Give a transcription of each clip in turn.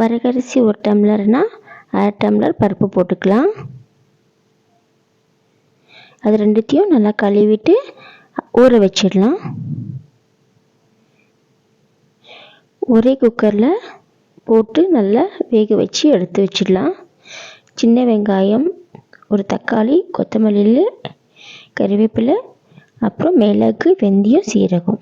வரகரிசி ஒரு டம்ளர்னால் அரை டம்ளர் பருப்பு போட்டுக்கலாம். அது ரெண்டுத்தையும் நல்லா கழுவிட்டு ஊற வச்சிடலாம். ஒரே குக்கரில் போட்டு நல்லா வேக வச்சு எடுத்து வச்சிடலாம். சின்ன வெங்காயம் ஒரு தக்காளி கொத்தமல்லி கருவேப்பிலை அப்புறம் மிளகு வெந்தயம் சீரகம்.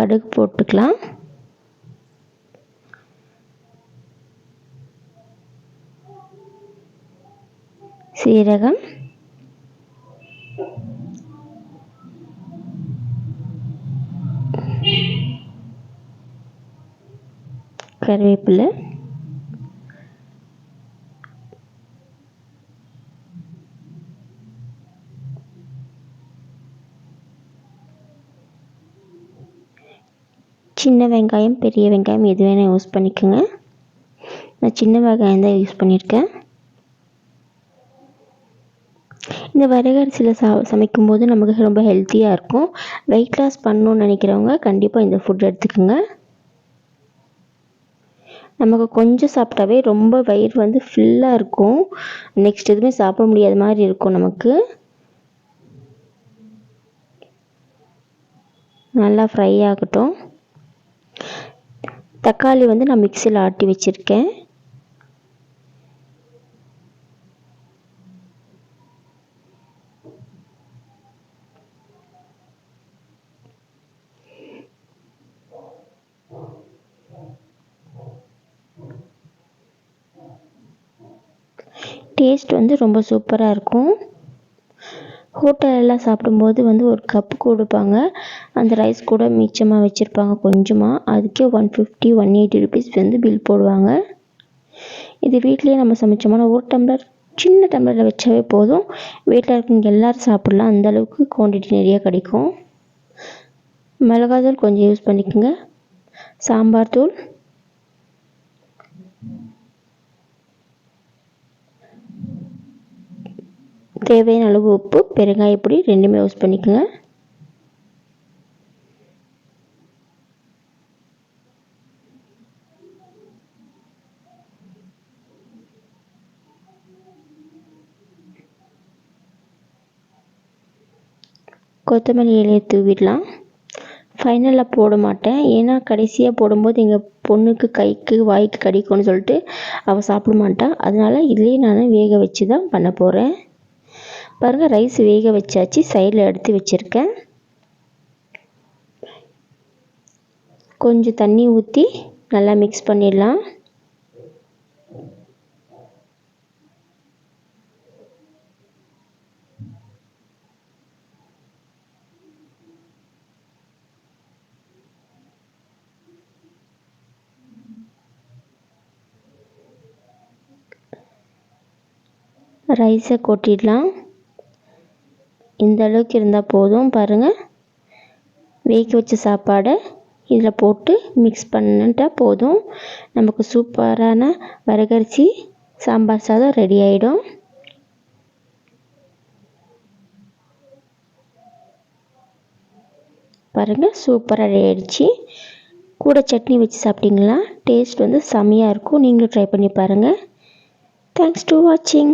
கடுகு போட்டுக்கலாம். சீரகம். கருவேப்பிலை. சின்ன வெங்காயம் பெரிய வெங்காயம் எது வேணால் யூஸ் பண்ணிக்கோங்க. நான் சின்ன வெங்காயம் தான் யூஸ் பண்ணியிருக்கேன் இந்த வரகரிசியில் சா சமைக்கும்போது நமக்கு ரொம்ப ஹெல்த்தியாக இருக்கும். வெயிட் லாஸ் பண்ணணுன்னு நினைக்கிறவங்க கண்டிப்பாக இந்த ஃபுட் எடுத்துக்கோங்க. நமக்கு கொஞ்சம் சாப்பிட்டாவே ரொம்ப வயிறு வந்து ஃபுல்லாக இருக்கும். நெக்ஸ்ட் எதுவுமே சாப்பிட முடியாத மாதிரி இருக்கும் நமக்கு. நல்லா ஃப்ரை ஆகட்டும். தக்காளி வந்து நான் மிக்சியில் ஆட்டி வச்சுருக்கேன். டேஸ்ட் வந்து ரொம்ப சூப்பராக இருக்கும். ஹோட்டலெல்லாம் சாப்பிடும்போது வந்து ஒரு கப்பு கொடுப்பாங்க. அந்த ரைஸ் கூட மிச்சமாக வச்சுருப்பாங்க கொஞ்சமாக அதுக்கே one fifty one eighty rupees வந்து பில் போடுவாங்க. இது வீட்லேயே நம்ம சமைச்சோம்னா ஒரு டம்ளர் சின்ன டம்ளரில் வச்சாவே போதும். வீட்டில் இருக்கவங்க எல்லோரும் சாப்பிட்லாம். அந்தளவுக்கு குவான்டிட்டி நிறைய கிடைக்கும். மிளகாத்தூள் கொஞ்சம் யூஸ் பண்ணிக்கோங்க. சாம்பார் தூள் தேவையான அளவு உப்பு பெருங்காயப்பொடி ரெண்டுமே யூஸ் பண்ணிக்கோங்க. கொத்தமல்லி இலையை தூவிடலாம். ஃபைனலில் போட மாட்டேன். ஏன்னா கடைசியாக போடும்போது எங்கள் பொண்ணுக்கு கைக்கு வாய்க்கு கடிக்கும்னு சொல்லிட்டு அவள் சாப்பிட மாட்டாள் அதனால் இதுலேயே நான் வேக வச்சு தான் பண்ண போகிறேன் பாருங்கள் ரைஸ் வேக வச்சாச்சு. சைடில் எடுத்து வச்சுருக்கேன். கொஞ்சம் தண்ணி ஊற்றி நல்லா மிக்ஸ் பண்ணிடலாம். ரைஸை கொட்டிடலாம். இந்த அளவுக்கு இருந்தால் போதும். பாருங்கள் வேக வச்ச சாப்பாடை இதில் போட்டு மிக்ஸ் பண்ணிட்டால் போதும். நமக்கு சூப்பரான வரகரிசி சாம்பார் சாதம் ரெடி ஆகிடும் பாருங்கள் சூப்பராக ரெடி ஆகிடுச்சு கூட சட்னி வச்சு சாப்பிட்டிங்களா? டேஸ்ட் வந்து செம்மையாக இருக்கும். நீங்களும் ட்ரை பண்ணி பாருங்கள் தேங்க்ஸ் டு வாட்சிங்